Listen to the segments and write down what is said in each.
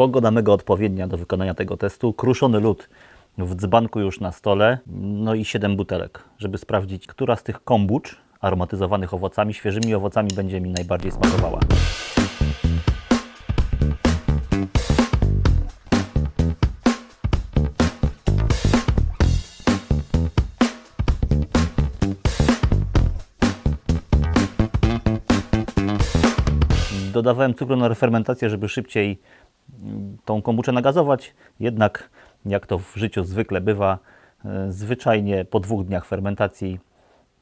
Pogoda mega odpowiednia do wykonania tego testu. Kruszony lód w dzbanku już na stole, no i 7 butelek, żeby sprawdzić, która z tych kombucz aromatyzowanych owocami, świeżymi owocami będzie mi najbardziej smakowała. Dodawałem cukru na refermentację, żeby szybciej tą kombuczę nagazować. Jednak, jak to w życiu zwykle bywa, e, zwyczajnie po dwóch dniach fermentacji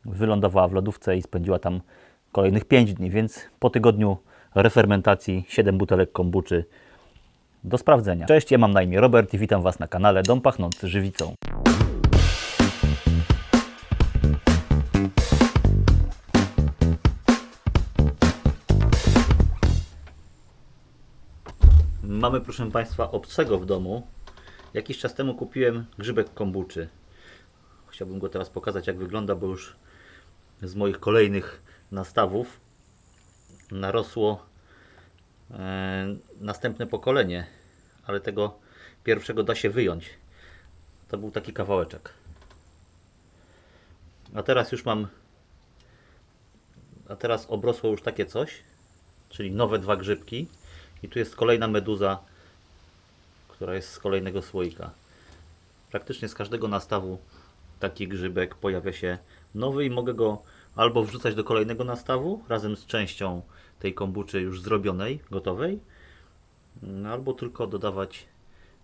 wylądowała w lodówce i spędziła tam kolejnych 5 dni, więc po tygodniu refermentacji 7 butelek kombuczy do sprawdzenia. Cześć, ja mam na imię Robert i witam Was na kanale Dom Pachnący Żywicą. Mamy, proszę Państwa, obcego w domu. Jakiś czas temu kupiłem grzybek kombuczy. Chciałbym go teraz pokazać, jak wygląda, bo już z moich kolejnych nastawów narosło e, następne pokolenie, ale tego pierwszego da się wyjąć. To był taki kawałeczek. A teraz już mam. A teraz obrosło już takie coś, czyli nowe dwa grzybki. I tu jest kolejna meduza, która jest z kolejnego słoika. Praktycznie z każdego nastawu taki grzybek pojawia się nowy i mogę go albo wrzucać do kolejnego nastawu razem z częścią tej kombuczy już zrobionej, gotowej, no, albo tylko dodawać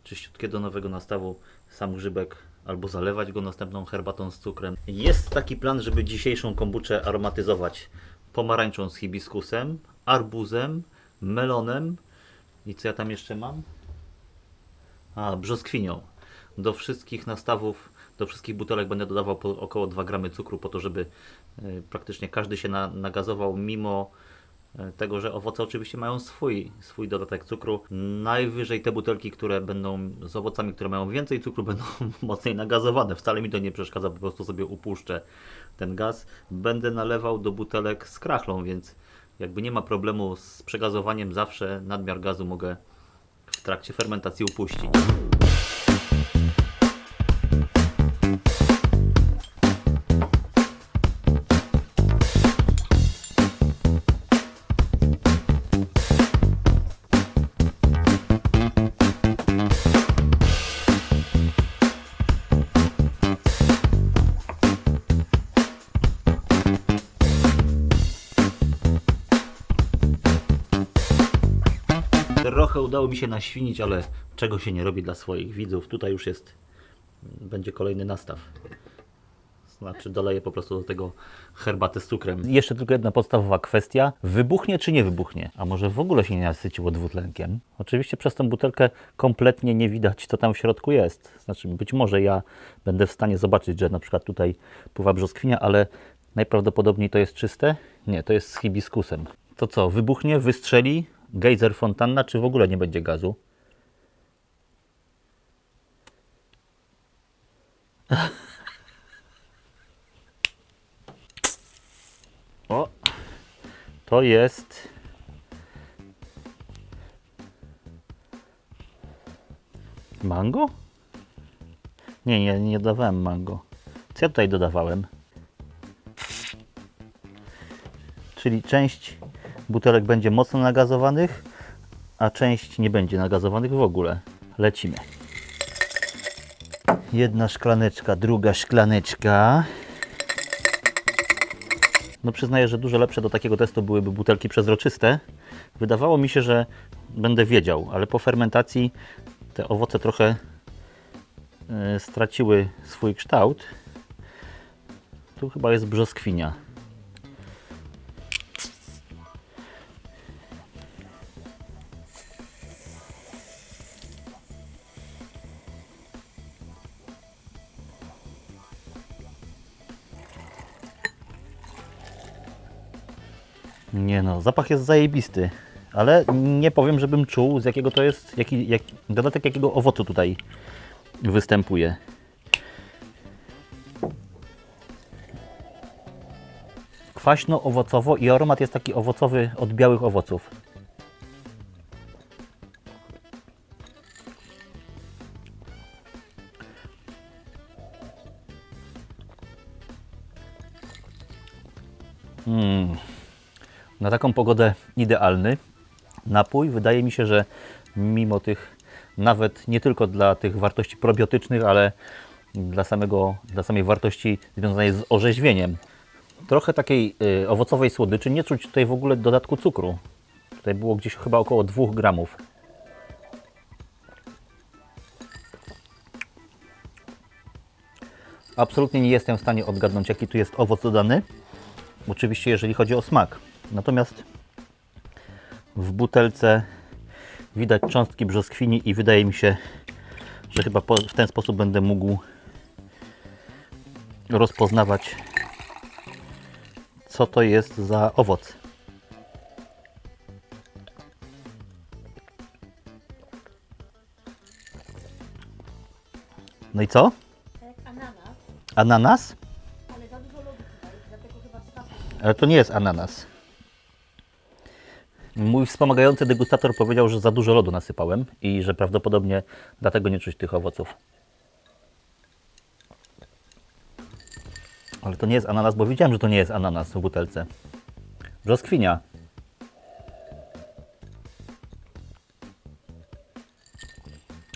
czyściutkie do nowego nastawu sam grzybek, albo zalewać go następną herbatą z cukrem. Jest taki plan, żeby dzisiejszą kombuczę aromatyzować pomarańczą z hibiskusem, arbuzem, melonem i co ja tam jeszcze mam? A, brzoskwinią. Do wszystkich nastawów, do wszystkich butelek będę dodawał około 2 gramy cukru po to, żeby y, praktycznie każdy się na, nagazował mimo y, tego, że owoce oczywiście mają swój, swój dodatek cukru. Najwyżej te butelki, które będą z owocami, które mają więcej cukru, będą mocniej nagazowane. Wcale mi to nie przeszkadza, po prostu sobie upuszczę ten gaz. Będę nalewał do butelek z krachlą, więc jakby nie ma problemu z przegazowaniem, zawsze nadmiar gazu mogę w trakcie fermentacji upuścić. Udało mi się naświnić, ale czego się nie robi dla swoich widzów. Tutaj już jest, będzie kolejny nastaw. Znaczy doleję po prostu do tego herbatę z cukrem. Jeszcze tylko jedna podstawowa kwestia. Wybuchnie czy nie wybuchnie? A może w ogóle się nie nasyciło dwutlenkiem? Oczywiście przez tą butelkę kompletnie nie widać, co tam w środku jest. Znaczy być może ja będę w stanie zobaczyć, że na przykład tutaj pływa brzoskwinia, ale najprawdopodobniej to jest czyste? Nie, to jest z hibiskusem. To co, wybuchnie, wystrzeli, gejzer fontanna, czy w ogóle nie będzie gazu? O, to jest. Mango? Nie, nie, nie dodawałem mango. Co ja tutaj dodawałem? Czyli część butelek będzie mocno nagazowanych, a część nie będzie nagazowanych w ogóle. Lecimy. Jedna szklaneczka, druga szklaneczka. No przyznaję, że dużo lepsze do takiego testu byłyby butelki przezroczyste. Wydawało mi się, że będę wiedział, ale po fermentacji te owoce trochę e, straciły swój kształt. Tu chyba jest brzoskwinia. Zapach jest zajebisty, ale nie powiem, żebym czuł z jakiego to jest, jaki, jak, dodatek jakiego owocu tutaj występuje. Kwaśno, owocowo i aromat jest taki owocowy od białych owoców. Na taką pogodę idealny napój. Wydaje mi się, że mimo tych, nawet nie tylko dla tych wartości probiotycznych, ale dla, samego, dla samej wartości związanej z orzeźwieniem. Trochę takiej y, owocowej słodyczy. Nie czuć tutaj w ogóle dodatku cukru. Tutaj było gdzieś chyba około 2 gramów. Absolutnie nie jestem w stanie odgadnąć, jaki tu jest owoc dodany. Oczywiście, jeżeli chodzi o smak. Natomiast w butelce widać cząstki brzoskwini i wydaje mi się, że chyba w ten sposób będę mógł rozpoznawać, co to jest za owoc. No i co? Jak ananas, Ananas? Ale to nie jest ananas. Mój wspomagający degustator powiedział, że za dużo lodu nasypałem i że prawdopodobnie dlatego nie czuć tych owoców. Ale to nie jest ananas, bo widziałem, że to nie jest ananas w butelce. Brzoskwinia.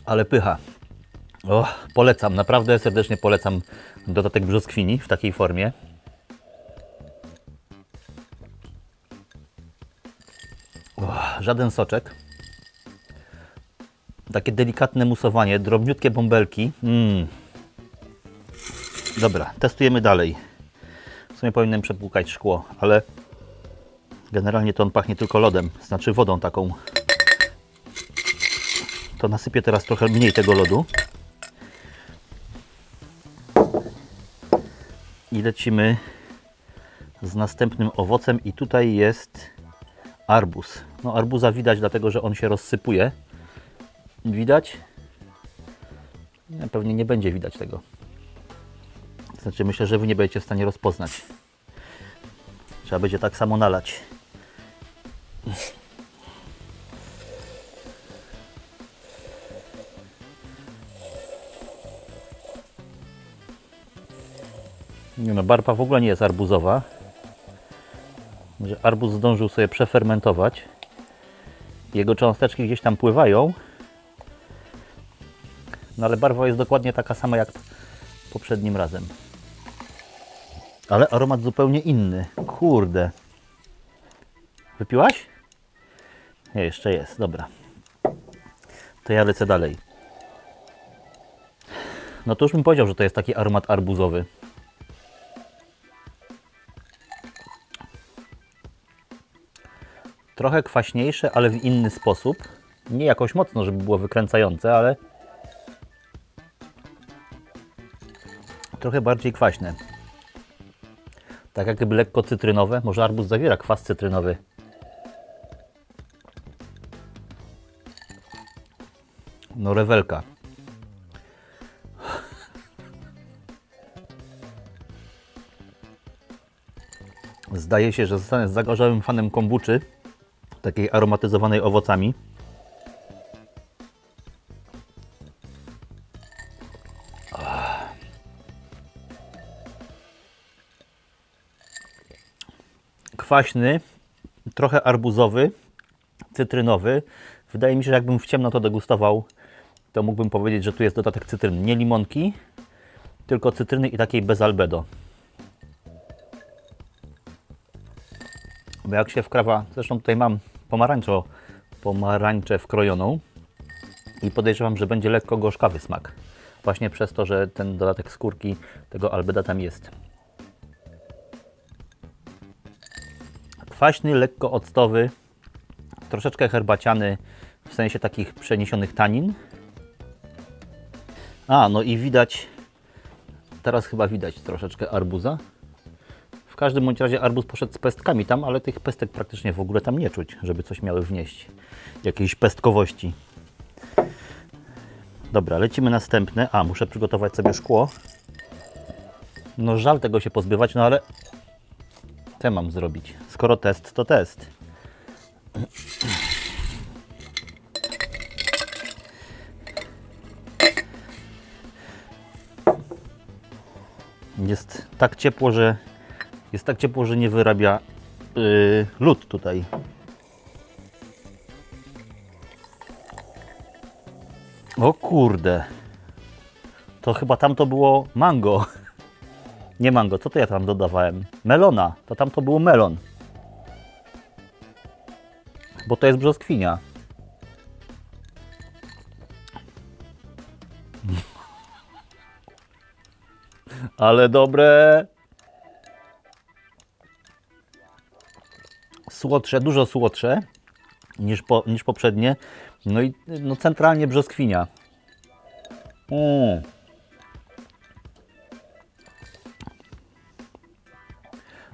Ale pycha. Polecam, naprawdę serdecznie polecam dodatek brzoskwini w takiej formie. Żaden soczek. Takie delikatne musowanie, drobniutkie bąbelki. Mm. Dobra, testujemy dalej. W sumie powinienem przepłukać szkło, ale generalnie to on pachnie tylko lodem, znaczy wodą taką. To nasypię teraz trochę mniej tego lodu. I lecimy z następnym owocem i tutaj jest arbuz. No arbuza widać, dlatego że on się rozsypuje. Widać? Nie, pewnie nie będzie widać tego. Znaczy myślę, że Wy nie będziecie w stanie rozpoznać. Trzeba będzie tak samo nalać. Nie no, barwa w ogóle nie jest arbuzowa że arbuz zdążył sobie przefermentować. Jego cząsteczki gdzieś tam pływają. No ale barwa jest dokładnie taka sama jak poprzednim razem. Ale aromat zupełnie inny. Kurde. Wypiłaś? Nie, jeszcze jest. Dobra. To ja lecę dalej. No to już bym powiedział, że to jest taki aromat arbuzowy. Trochę kwaśniejsze, ale w inny sposób. Nie jakoś mocno, żeby było wykręcające, ale trochę bardziej kwaśne. Tak jakby lekko cytrynowe. Może arbuz zawiera kwas cytrynowy. No rewelka. Zdaje się, że zostanę zagorzałym fanem kombuczy takiej aromatyzowanej owocami. Kwaśny, trochę arbuzowy, cytrynowy. Wydaje mi się, że jakbym w ciemno to degustował, to mógłbym powiedzieć, że tu jest dodatek cytryny. Nie limonki, tylko cytryny i takiej bez albedo. Bo jak się wkrawa, zresztą tutaj mam pomarańczo, pomarańczę wkrojoną i podejrzewam, że będzie lekko gorzkawy smak. Właśnie przez to, że ten dodatek skórki tego albeda tam jest. Kwaśny, lekko octowy, troszeczkę herbaciany w sensie takich przeniesionych tanin. A, no i widać, teraz chyba widać troszeczkę arbuza. Każdym bądź razie arbuz poszedł z pestkami tam, ale tych pestek praktycznie w ogóle tam nie czuć, żeby coś miały wnieść. Jakiejś pestkowości. Dobra, lecimy następne. A, muszę przygotować sobie szkło. No żal tego się pozbywać, no ale co mam zrobić? Skoro test, to test. Jest tak ciepło, że Jest tak ciepło, że nie wyrabia yy, lód tutaj. O kurde. To chyba tam to było mango. Nie mango, co to ja tam dodawałem? Melona. To tam to było melon. Bo to jest brzoskwinia. Ale dobre. Słodsze, dużo słodsze niż, po, niż poprzednie. No i no, centralnie brzoskwinia. Mm.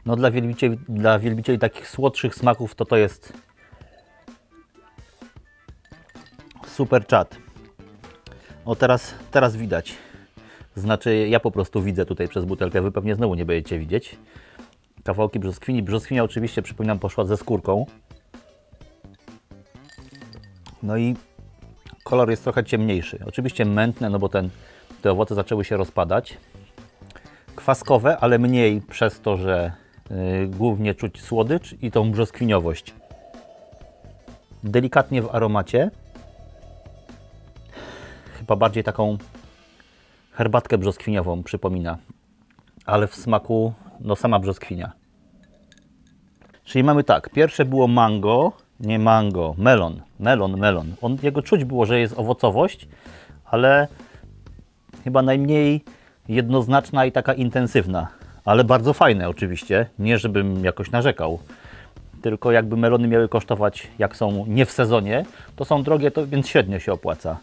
No dla wielbicieli, dla wielbicieli takich słodszych smaków to to jest super czat. O teraz, teraz widać. Znaczy ja po prostu widzę tutaj przez butelkę, wy pewnie znowu nie będziecie widzieć. Kawałki brzoskwini. Brzoskwinia oczywiście, przypominam, poszła ze skórką. No i kolor jest trochę ciemniejszy. Oczywiście mętne, no bo ten, te owoce zaczęły się rozpadać. Kwaskowe, ale mniej przez to, że y, głównie czuć słodycz i tą brzoskwiniowość. Delikatnie w aromacie. Chyba bardziej taką herbatkę brzoskwiniową przypomina. Ale w smaku, no sama brzoskwinia. Czyli mamy tak, pierwsze było mango, nie mango, melon, melon, melon. On, jego czuć było, że jest owocowość, ale chyba najmniej jednoznaczna i taka intensywna. Ale bardzo fajne oczywiście, nie żebym jakoś narzekał. Tylko jakby melony miały kosztować, jak są nie w sezonie, to są drogie, to więc średnio się opłaca.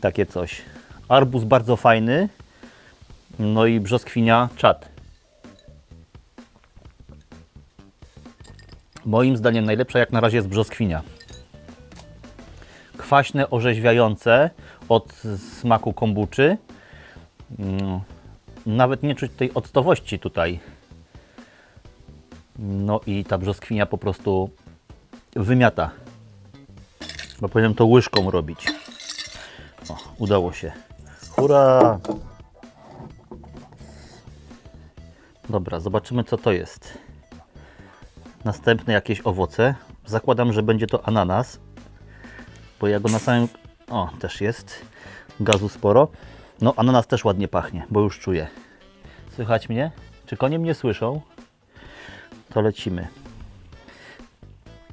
Takie coś. Arbuz bardzo fajny, no i brzoskwinia czad. Moim zdaniem najlepsza jak na razie jest brzoskwinia. Kwaśne, orzeźwiające od smaku kombuczy. Mm, Nawet nie czuć tej octowości tutaj. No i ta brzoskwinia po prostu wymiata. Bo powinienem to łyżką robić. O, udało się. Hurra! Dobra, zobaczymy co to jest. Następne jakieś owoce. Zakładam, że będzie to ananas. Bo ja go na samym... O, też jest. Gazu sporo. No, ananas też ładnie pachnie, bo już czuję. Słychać mnie? Czy konie mnie słyszą? To lecimy.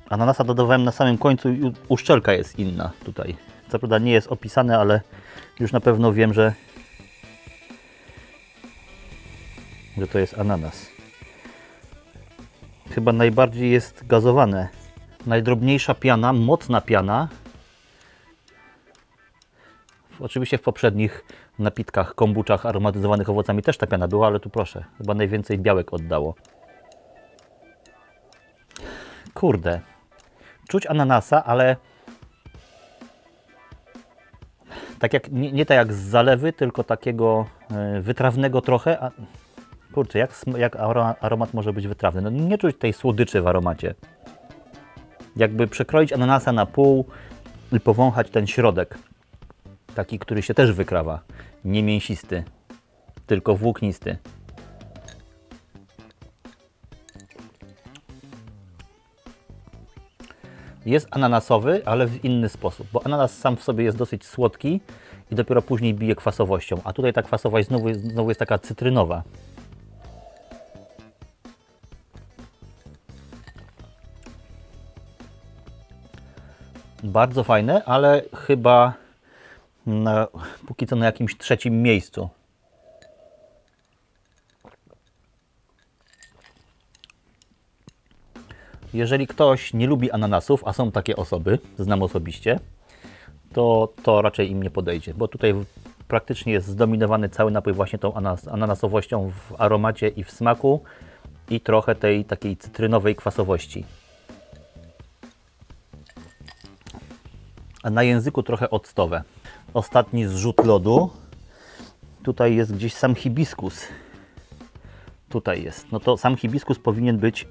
Ananasa dodawałem na samym końcu i uszczelka jest inna tutaj. Co prawda nie jest opisane, ale już na pewno wiem, że że to jest ananas. Chyba najbardziej jest gazowane. Najdrobniejsza piana, mocna piana. Oczywiście w poprzednich napitkach, kombuczach aromatyzowanych owocami też ta piana była, ale tu proszę, chyba najwięcej białek oddało. Kurde. Czuć ananasa, ale tak jak, nie, nie tak jak z zalewy, tylko takiego e, wytrawnego trochę. A, kurczę, jak, jak aro- aromat może być wytrawny? No nie czuć tej słodyczy w aromacie. Jakby przekroić ananasa na pół i powąchać ten środek. Taki, który się też wykrawa. Nie mięsisty, tylko włóknisty. Jest ananasowy, ale w inny sposób, bo ananas sam w sobie jest dosyć słodki i dopiero później bije kwasowością, a tutaj ta kwasowość znowu znowu jest taka cytrynowa. Bardzo fajne, ale chyba na, póki co na jakimś trzecim miejscu. Jeżeli ktoś nie lubi ananasów, a są takie osoby, znam osobiście, to, to raczej im nie podejdzie, bo tutaj praktycznie jest zdominowany cały napój właśnie tą anas ananasowością w aromacie i w smaku i trochę tej takiej cytrynowej kwasowości. Na języku trochę octowe. Ostatni zrzut lodu. Tutaj jest gdzieś sam hibiskus. Tutaj jest. No to sam hibiskus powinien być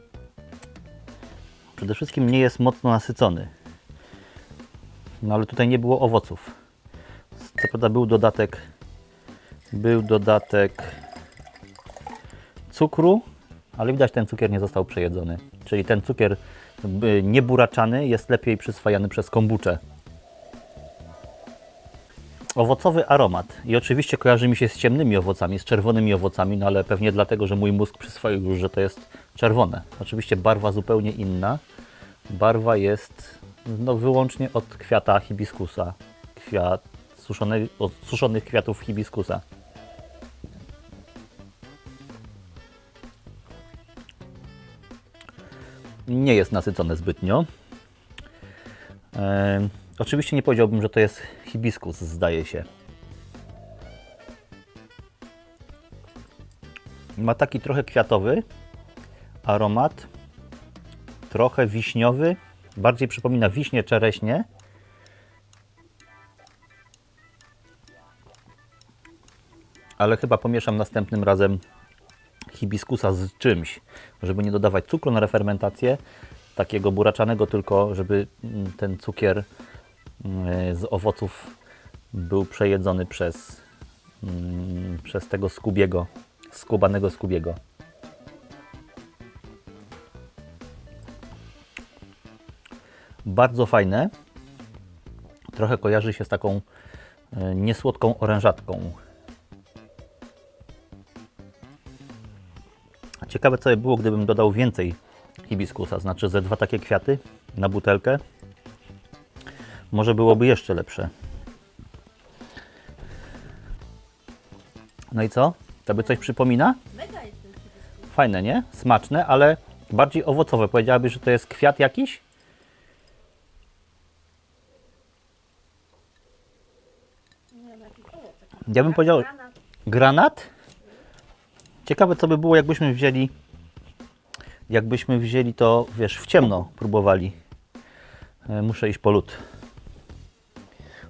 przede wszystkim nie jest mocno nasycony. No ale tutaj nie było owoców. Co prawda był dodatek był dodatek cukru, ale widać ten cukier nie został przejedzony. Czyli ten cukier y, nieburaczany jest lepiej przyswajany przez kombuczę. Owocowy aromat. I oczywiście kojarzy mi się z ciemnymi owocami, z czerwonymi owocami, no ale pewnie dlatego, że mój mózg przyswoił już, że to jest czerwone. Oczywiście barwa zupełnie inna. Barwa jest no, wyłącznie od kwiata hibiskusa. Kwiat suszone, od suszonych kwiatów hibiskusa. Nie jest nasycone zbytnio. Em, oczywiście nie powiedziałbym, że to jest hibiskus, zdaje się. Ma taki trochę kwiatowy aromat, trochę wiśniowy, bardziej przypomina wiśnie czereśnie. Ale chyba pomieszam następnym razem hibiskusa z czymś, żeby nie dodawać cukru na refermentację, takiego buraczanego, tylko żeby mm, ten cukier z owoców był przejedzony przez, mm, przez tego skubiego, skubanego skubiego. Bardzo fajne. Trochę kojarzy się z taką e, niesłodką orężatką. Ciekawe, co by było, gdybym dodał więcej hibiskusa, znaczy ze dwa takie kwiaty na butelkę. Może byłoby jeszcze lepsze. No i co? To by coś przypomina? Mega jest ten. Fajne, nie? Smaczne, ale bardziej owocowe. Powiedziałabyś, że to jest kwiat jakiś? Nie. Ja bym powiedział Granat. granat. Ciekawe, co by było, jakbyśmy wzięli jakbyśmy wzięli to, wiesz, w ciemno próbowali. E, Muszę iść po lód.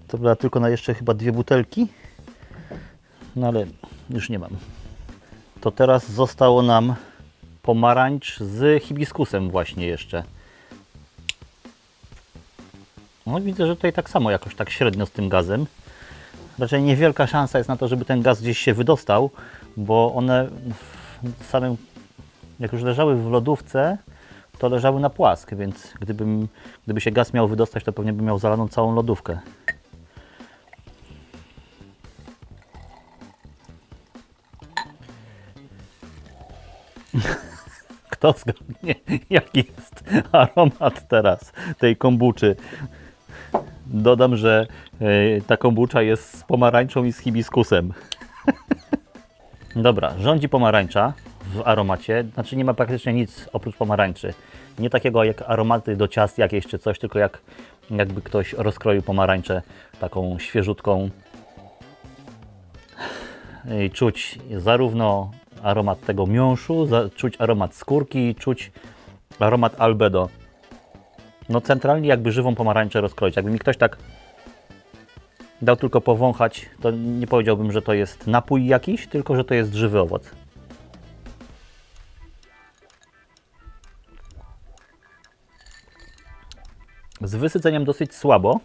To była tylko na jeszcze chyba dwie butelki. No ale już nie mam. To teraz zostało nam pomarańcz z hibiskusem właśnie jeszcze. No widzę, że tutaj tak samo jakoś tak średnio z tym gazem. Raczej niewielka szansa jest na to, żeby ten gaz gdzieś się wydostał, bo one w samym, jak już leżały w lodówce, to leżały na płask, więc gdybym, gdyby się gaz miał wydostać, to pewnie bym miał zalaną całą lodówkę. Kto zgadnie, jaki jest aromat teraz tej kombuczy? Dodam, że e, ta kombucha jest z pomarańczą i z hibiskusem. Dobra, rządzi pomarańcza w aromacie. Znaczy nie ma praktycznie nic oprócz pomarańczy. Nie takiego jak aromaty do ciast jakieś czy coś, tylko jak jakby ktoś rozkroił pomarańczę taką świeżutką. I czuć zarówno aromat tego miąższu, czuć aromat skórki, czuć aromat albedo. No centralnie jakby żywą pomarańczę rozkroić. Jakby mi ktoś tak dał tylko powąchać, to nie powiedziałbym, że to jest napój jakiś, tylko że to jest żywy owoc. Z wysyceniem dosyć słabo.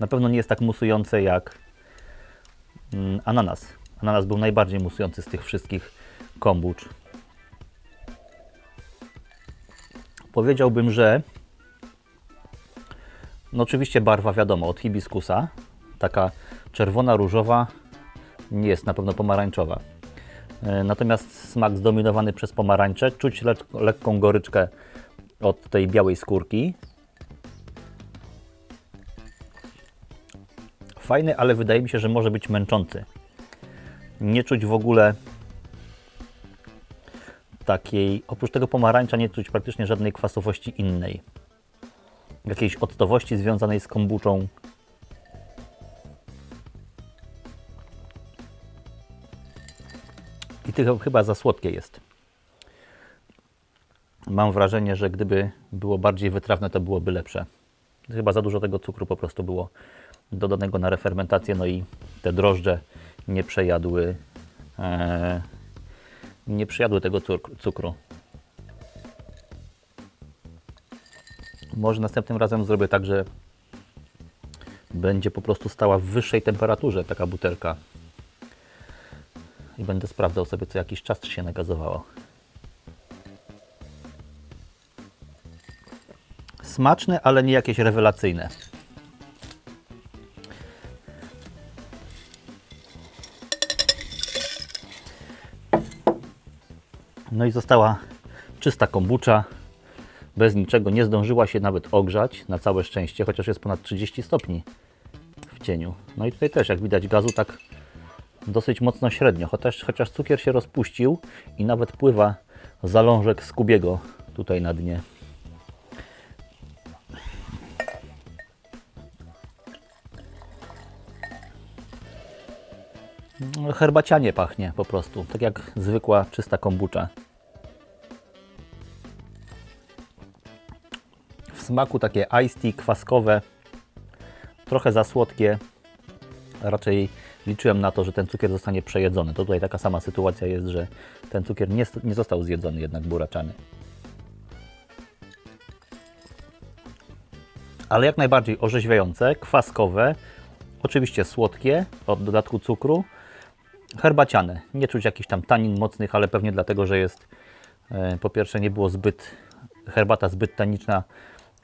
Na pewno nie jest tak musujące jak mm, ananas. Ananas był najbardziej musujący z tych wszystkich kombucz. Powiedziałbym, że no oczywiście barwa wiadomo, od hibiskusa. Taka czerwona, różowa nie jest na pewno pomarańczowa. E, Natomiast smak zdominowany przez pomarańcze. Czuć lek lekką goryczkę od tej białej skórki. Fajny, ale wydaje mi się, że może być męczący. Nie czuć w ogóle takiej, oprócz tego pomarańcza nie czuć praktycznie żadnej kwasowości innej. Jakiejś octowości związanej z kombuczą. I to chyba za słodkie jest. Mam wrażenie, że gdyby było bardziej wytrawne, to byłoby lepsze. Chyba za dużo tego cukru po prostu było dodanego na refermentację, no i te drożdże nie przejadły, e, nie przejadły tego cukru-. Może następnym razem zrobię tak, że będzie po prostu stała w wyższej temperaturze taka butelka. i będę sprawdzał sobie co jakiś czas, czy się nagazowało. Smaczne, ale nie jakieś rewelacyjne. No i została czysta kombucha. Bez niczego nie zdążyła się nawet ogrzać, na całe szczęście, chociaż jest ponad 30 stopni w cieniu. No i tutaj też, jak widać, gazu tak dosyć mocno średnio, chociaż, chociaż cukier się rozpuścił i nawet pływa zalążek z kubiego tutaj na dnie. Herbacianie pachnie po prostu, tak jak zwykła czysta kombucha. W smaku takie iced tea kwaskowe, trochę za słodkie. Raczej liczyłem na to, że ten cukier zostanie przejedzony. To tutaj taka sama sytuacja jest, że ten cukier nie, nie został zjedzony, jednak buraczany. Ale jak najbardziej orzeźwiające, kwaskowe, oczywiście słodkie, od dodatku cukru, herbaciane. Nie czuć jakichś tam tanin mocnych, ale pewnie dlatego, że jest e, po pierwsze nie było zbyt herbata zbyt taniczna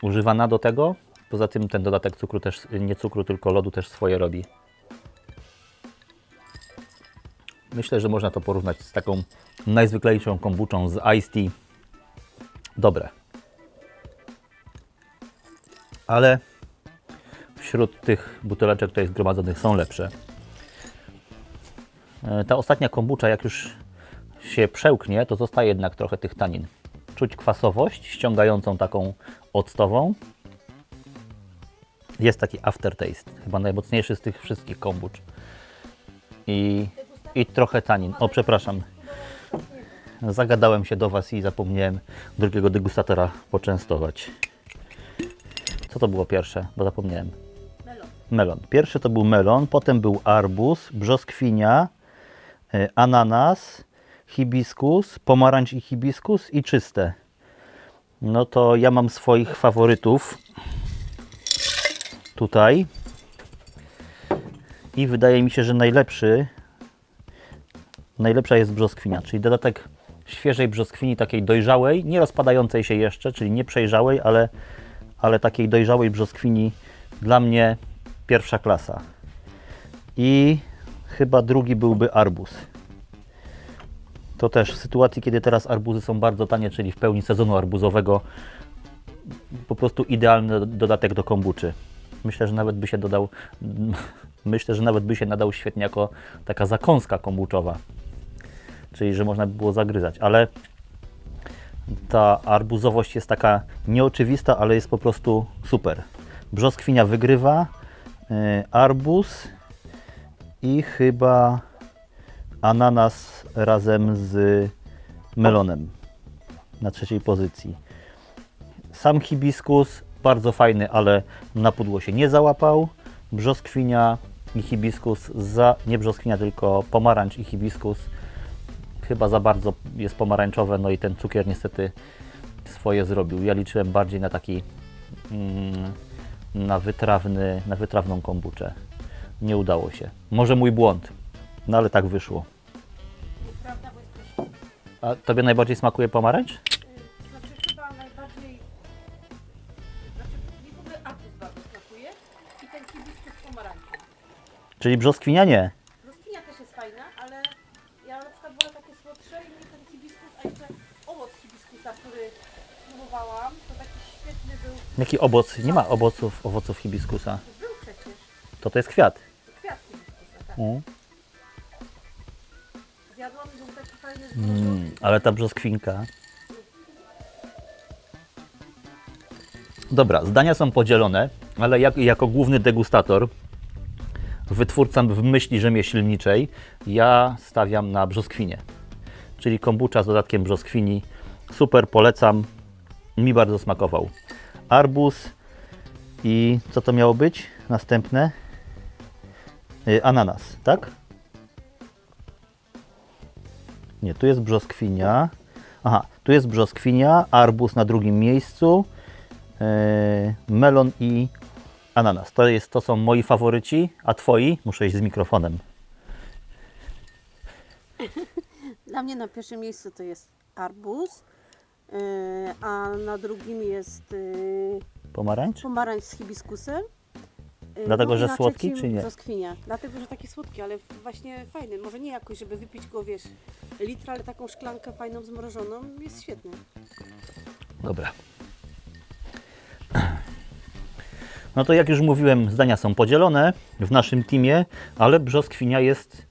używana do tego. Poza tym ten dodatek cukru też, nie cukru, tylko lodu też swoje robi. Myślę, że można to porównać z taką najzwyklejszą kombuczą z iced tea. Dobre. Ale wśród tych buteleczek tutaj zgromadzonych są lepsze. E, Ta ostatnia kombucha, jak już się przełknie, to zostaje jednak trochę tych tanin. Czuć kwasowość, ściągającą taką octową. Jest taki aftertaste, chyba najmocniejszy z tych wszystkich kombucz. I, I trochę tanin. O, przepraszam. Zagadałem się do Was i zapomniałem drugiego degustatora poczęstować. Co to było pierwsze? Bo zapomniałem. Melon. Melon. Pierwszy to był melon, potem był arbuz, brzoskwinia, y, ananas, hibiskus, pomarańcz i hibiskus i czyste. No to ja mam swoich faworytów tutaj. I wydaje mi się, że najlepszy najlepsza jest brzoskwinia, czyli dodatek świeżej brzoskwini, takiej dojrzałej, nie rozpadającej się jeszcze, czyli nie przejrzałej, ale, ale takiej dojrzałej brzoskwini dla mnie pierwsza klasa. I chyba drugi byłby arbuz. To też w sytuacji, kiedy teraz arbuzy są bardzo tanie, czyli w pełni sezonu arbuzowego, po prostu idealny do- dodatek do kombuczy. Myślę, że nawet by się dodał, myślę, że nawet by się nadał świetnie jako taka zakąska kombuczowa. Czyli, że można by było zagryzać, ale ta arbuzowość jest taka nieoczywista, ale jest po prostu super. Brzoskwinia wygrywa, y, arbuz i chyba ananas razem z melonem na trzeciej pozycji. Sam hibiskus bardzo fajny, ale na pudło się nie załapał. Brzoskwinia i hibiskus za, nie brzoskwinia, tylko pomarańcz i hibiskus chyba za bardzo jest pomarańczowe, no i ten cukier niestety swoje zrobił. Ja liczyłem bardziej na taki mm, na wytrawny, na wytrawną kombuczę. Nie udało się. Może mój błąd, no ale tak wyszło. Nieprawda, bo jesteś... A tobie najbardziej smakuje pomarańcz? y, Znaczy chyba najbardziej... Znaczy mi w ogóle bardzo smakuje i ten hibiskus pomarańczy. Czyli brzoskwinia nie. Brzoskwinia też jest fajna, ale ja na przykład wolę takie słodsze i mi ten hibiskus, a jeszcze owoc hibiskusa, który spróbowałam, to taki świetny był. Jaki owoc? Nie ma owoców, owoców hibiskusa. Był przecież To to jest kwiat. kwiat hibiskusa, tak. Mm. Mm, ale ta brzoskwinka. Dobra, zdania są podzielone, ale jak, jako główny degustator, wytwórca w myśli rzemieślniczej, ja stawiam na brzoskwinię. Czyli kombucha z dodatkiem brzoskwini. Super, polecam. Mi bardzo smakował. Arbuz i co to miało być? Następne? Y, Ananas, tak? Nie, tu jest brzoskwinia. Aha, tu jest brzoskwinia, arbuz na drugim miejscu, yy, melon i ananas. To, jest, to są moi faworyci, a twoi? Muszę iść z mikrofonem. Dla mnie na pierwszym miejscu to jest arbuz, yy, a na drugim jest yy, Pomarańcz? pomarańcz z hibiskusem. Yy, Dlatego, i że słodki, czy nie? Brzoskwinia. Dlatego, że taki słodki, ale właśnie fajny. Może nie jakoś, żeby wypić go, wiesz, litr, ale taką szklankę fajną, zmrożoną jest świetny. Dobra. No to jak już mówiłem, zdania są podzielone w naszym teamie, ale brzoskwinia jest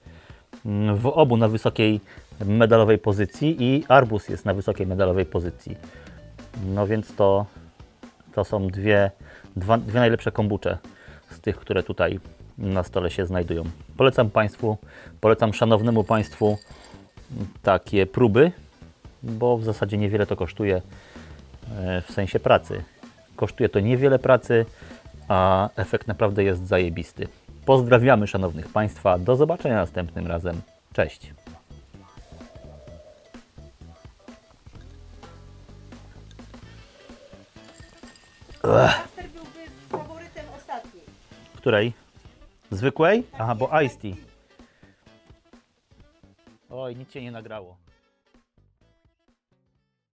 mm, w obu na wysokiej medalowej pozycji i arbus jest na wysokiej medalowej pozycji. No więc to, to są dwie, dwa, dwie najlepsze kombucze z tych, które tutaj na stole się znajdują. Polecam Państwu, polecam szanownemu Państwu takie próby, bo w zasadzie niewiele to kosztuje e, w sensie pracy. Kosztuje to niewiele pracy, a efekt naprawdę jest zajebisty. Pozdrawiamy szanownych Państwa. Do zobaczenia następnym razem. Cześć. Ostatni. Której? Zwykłej? Aha, bo Ice Tea. Oj, nic się nie nagrało.